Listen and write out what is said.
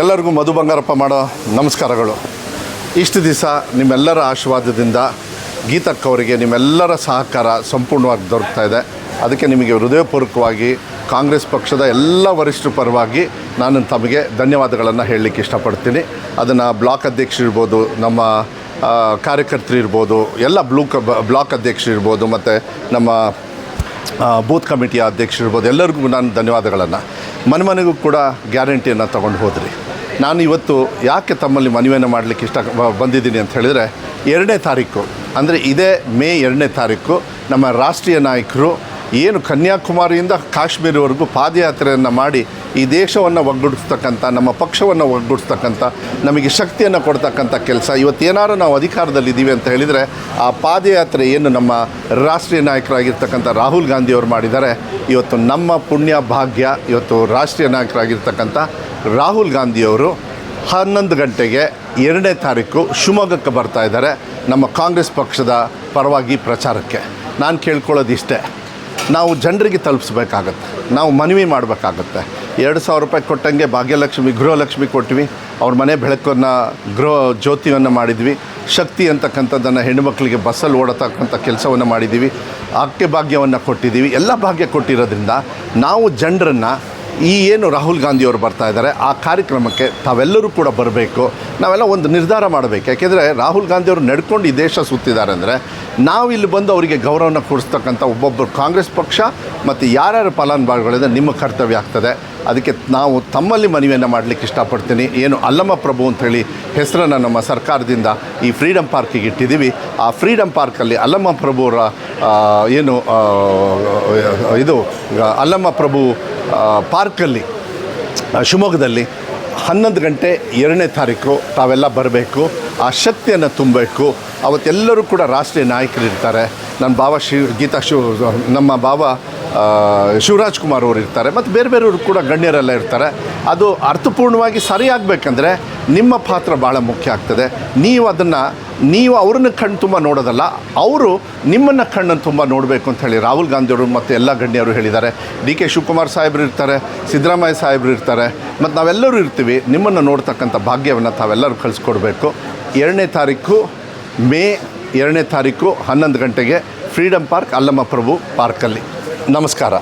ಎಲ್ಲರಿಗೂ ಮಧು ಬಂಗಾರಪ್ಪ ಮಾಡೋ ನಮಸ್ಕಾರಗಳು. ಇಷ್ಟು ದಿವಸ ನಿಮ್ಮೆಲ್ಲರ ಆಶೀರ್ವಾದದಿಂದ ಗೀತಕ್ಕವರಿಗೆ ನಿಮ್ಮೆಲ್ಲರ ಸಹಕಾರ ಸಂಪೂರ್ಣವಾಗಿ ದೊರಕ್ತಾ ಇದೆ. ಅದಕ್ಕೆ ನಿಮಗೆ ಹೃದಯಪೂರ್ವಕವಾಗಿ ಕಾಂಗ್ರೆಸ್ ಪಕ್ಷದ ಎಲ್ಲ ವರಿಷ್ಠರ ಪರವಾಗಿ ನಾನು ತಮಗೆ ಧನ್ಯವಾದಗಳನ್ನು ಹೇಳಲಿಕ್ಕೆ ಇಷ್ಟಪಡ್ತೀನಿ. ಅದನ್ನು ಬ್ಲಾಕ್ ಅಧ್ಯಕ್ಷರಿರ್ಬೋದು ನಮ್ಮ ಕಾರ್ಯಕರ್ತರು ಇರ್ಬೋದು, ಎಲ್ಲ ಬ್ಲೂ ಬ್ಲಾಕ್ ಅಧ್ಯಕ್ಷರಿರ್ಬೋದು ಮತ್ತು ನಮ್ಮ ಬೂತ್ ಕಮಿಟಿಯ ಅಧ್ಯಕ್ಷರಿರ್ಬೋದು ಎಲ್ಲರಿಗೂ ನಾನು ಧನ್ಯವಾದಗಳನ್ನು. ಮನೆ ಮನೆಗೂ ಕೂಡ ಗ್ಯಾರಂಟಿಯನ್ನು ತಗೊಂಡು ಹೋದ್ರಿ. ನಾನು ಇವತ್ತು ಯಾಕೆ ತಮ್ಮಲ್ಲಿ ಮನವಿಯನ್ನು ಮಾಡಲಿಕ್ಕೆ ಇಷ್ಟ ಬಂದಿದ್ದೀನಿ ಅಂತ ಹೇಳಿದರೆ, ಎರಡನೇ ತಾರೀಕು, ಅಂದರೆ ಇದೇ ಮೇ ಎರಡನೇ ತಾರೀಕು ನಮ್ಮ ರಾಷ್ಟ್ರೀಯ ನಾಯಕರು ಏನು ಕನ್ಯಾಕುಮಾರಿಯಿಂದ ಕಾಶ್ಮೀರವರೆಗೂ ಪಾದಯಾತ್ರೆಯನ್ನು ಮಾಡಿ ಈ ದೇಶವನ್ನು ಒಗ್ಗೂಡಿಸ್ತಕ್ಕಂಥ, ನಮ್ಮ ಪಕ್ಷವನ್ನು ಒಗ್ಗೂಡಿಸ್ತಕ್ಕಂಥ, ನಮಗೆ ಶಕ್ತಿಯನ್ನು ಕೊಡ್ತಕ್ಕಂಥ ಕೆಲಸ. ಇವತ್ತೇನಾರು ನಾವು ಅಧಿಕಾರದಲ್ಲಿದ್ದೀವಿ ಅಂತ ಹೇಳಿದರೆ ಆ ಪಾದಯಾತ್ರೆ ಏನು ನಮ್ಮ ರಾಷ್ಟ್ರೀಯ ನಾಯಕರಾಗಿರ್ತಕ್ಕಂಥ ರಾಹುಲ್ ಗಾಂಧಿಯವರು ಮಾಡಿದ್ದಾರೆ. ಇವತ್ತು ನಮ್ಮ ಪುಣ್ಯ ಭಾಗ್ಯ, ಇವತ್ತು ರಾಷ್ಟ್ರೀಯ ನಾಯಕರಾಗಿರ್ತಕ್ಕಂಥ ರಾಹುಲ್ ಗಾಂಧಿಯವರು ಹನ್ನೊಂದು ಗಂಟೆಗೆ ಎರಡನೇ ತಾರೀಕು ಶಿವಮೊಗ್ಗಕ್ಕೆ ಬರ್ತಾ ಇದ್ದಾರೆ ನಮ್ಮ ಕಾಂಗ್ರೆಸ್ ಪಕ್ಷದ ಪರವಾಗಿ ಪ್ರಚಾರಕ್ಕೆ. ನಾನು ಕೇಳ್ಕೊಳ್ಳೋದು ಇಷ್ಟೇ ನಾವು ಜನರಿಗೆ ತಲುಪಿಸ್ಬೇಕಾಗತ್ತೆ. ನಾವು ಮನವಿ ಮಾಡಬೇಕಾಗತ್ತೆ. ಎರಡು ಸಾವಿರ ರೂಪಾಯಿ ಕೊಟ್ಟಂಗೆ ಭಾಗ್ಯಲಕ್ಷ್ಮಿ, ಗೃಹಲಕ್ಷ್ಮಿ ಕೊಟ್ವಿ. ಅವ್ರ ಮನೆ ಬೆಳಕನ್ನು, ಗೃಹ ಜ್ಯೋತಿಯನ್ನು ಮಾಡಿದ್ವಿ. ಶಕ್ತಿ ಅಂತಕ್ಕಂಥದ್ದನ್ನು ಹೆಣ್ಣುಮಕ್ಕಳಿಗೆ ಬಸ್ಸಲ್ಲಿ ಓಡತಕ್ಕಂಥ ಕೆಲಸವನ್ನು ಮಾಡಿದ್ದೀವಿ. ಆಕೆ ಭಾಗ್ಯವನ್ನು ಕೊಟ್ಟಿದ್ದೀವಿ. ಎಲ್ಲ ಭಾಗ್ಯ ಕೊಟ್ಟಿರೋದ್ರಿಂದ ನಾವು ಜನರನ್ನು ಈ ಏನು ರಾಹುಲ್ ಗಾಂಧಿಯವರು ಬರ್ತಾ ಇದ್ದಾರೆ, ಆ ಕಾರ್ಯಕ್ರಮಕ್ಕೆ ತಾವೆಲ್ಲರೂ ಕೂಡ ಬರಬೇಕು. ನಾವೆಲ್ಲ ಒಂದು ನಿರ್ಧಾರ ಮಾಡಬೇಕು. ಯಾಕೆಂದರೆ ರಾಹುಲ್ ಗಾಂಧಿಯವರು ನಡ್ಕೊಂಡು ಈ ದೇಶ ಸುತ್ತಿದ್ದಾರೆ ಅಂದರೆ ನಾವು ಇಲ್ಲಿ ಬಂದು ಅವರಿಗೆ ಗೌರವನ ಕೊಡಿಸ್ತಕ್ಕಂಥ ಒಬ್ಬೊಬ್ಬರು ಕಾಂಗ್ರೆಸ್ ಪಕ್ಷ ಮತ್ತು ಯಾರ್ಯಾರು ಫಲಾನುಭವಿಗಳಿದೆ ನಿಮ್ಮ ಕರ್ತವ್ಯ ಆಗ್ತದೆ. ಅದಕ್ಕೆ ನಾವು ತಮ್ಮಲ್ಲಿ ಮನವಿಯನ್ನು ಮಾಡಲಿಕ್ಕೆ ಇಷ್ಟಪಡ್ತೀನಿ. ಏನು ಅಲ್ಲಮ್ಮ ಪ್ರಭು ಅಂಥೇಳಿ ಹೆಸರನ್ನು ನಮ್ಮ ಸರ್ಕಾರದಿಂದ ಈ ಫ್ರೀಡಮ್ ಪಾರ್ಕಿಗೆ ಇಟ್ಟಿದ್ದೀವಿ. ಆ ಫ್ರೀಡಮ್ ಪಾರ್ಕಲ್ಲಿ ಅಲ್ಲಮ್ಮ ಪ್ರಭುವರ ಏನು ಇದು ಅಲ್ಲಮ್ಮ ಪ್ರಭು ಪಾರ್ಕಲ್ಲಿ ಶಿವಮೊಗ್ಗದಲ್ಲಿ ಹನ್ನೊಂದು ಗಂಟೆ ಎರಡನೇ ತಾರೀಕು ತಾವೆಲ್ಲ ಬರಬೇಕು, ಆ ಶಕ್ತಿಯನ್ನು ತುಂಬಬೇಕು. ಅವತ್ತೆಲ್ಲರೂ ಕೂಡ ರಾಷ್ಟ್ರೀಯ ನಾಯಕರಿರ್ತಾರೆ. ನನ್ನ ಭಾವ ಶಿವ ಗೀತಾ ಶಿವ, ನಮ್ಮ ಭಾವ ಶಿವರಾಜ್ ಕುಮಾರ್ ಅವರು ಇರ್ತಾರೆ ಮತ್ತು ಬೇರೆ ಬೇರೆಯವರು ಕೂಡ ಗಣ್ಯರೆಲ್ಲ ಇರ್ತಾರೆ. ಅದು ಅರ್ಥಪೂರ್ಣವಾಗಿ ಸರಿಯಾಗಬೇಕಂದ್ರೆ ನಿಮ್ಮ ಪಾತ್ರ ಭಾಳ ಮುಖ್ಯ ಆಗ್ತದೆ. ನೀವು ಅದನ್ನು, ನೀವು ಅವ್ರನ್ನ ಕಣ್ಣು ತುಂಬ ನೋಡೋದಲ್ಲ, ಅವರು ನಿಮ್ಮನ್ನು ಕಣ್ಣನ್ನು ತುಂಬ ನೋಡಬೇಕು ಅಂತ ಹೇಳಿ ರಾಹುಲ್ ಗಾಂಧಿಯವರು ಮತ್ತು ಎಲ್ಲ ಗಣ್ಯರು ಹೇಳಿದ್ದಾರೆ. ಡಿ ಕೆ ಶಿವಕುಮಾರ್ ಸಾಹೇಬರು ಇರ್ತಾರೆ, ಸಿದ್ದರಾಮಯ್ಯ ಸಾಹೇಬರು ಇರ್ತಾರೆ, ಮತ್ತು ನಾವೆಲ್ಲರೂ ಇರ್ತೀವಿ, ನಿಮ್ಮನ್ನು ನೋಡ್ತಕ್ಕಂಥ ಭಾಗ್ಯವನ್ನು ತಾವೆಲ್ಲರೂ ಕಳಿಸ್ಕೊಡ್ಬೇಕು. ಎರಡನೇ ತಾರೀಕು, ಮೇ ಎರಡನೇ ತಾರೀಕು ಹನ್ನೊಂದು ಗಂಟೆಗೆ ಫ್ರೀಡಮ್ ಪಾರ್ಕ್ ಅಲ್ಲಮ್ಮ ಪ್ರಭು ಪಾರ್ಕಲ್ಲಿ. ನಮಸ್ಕಾರ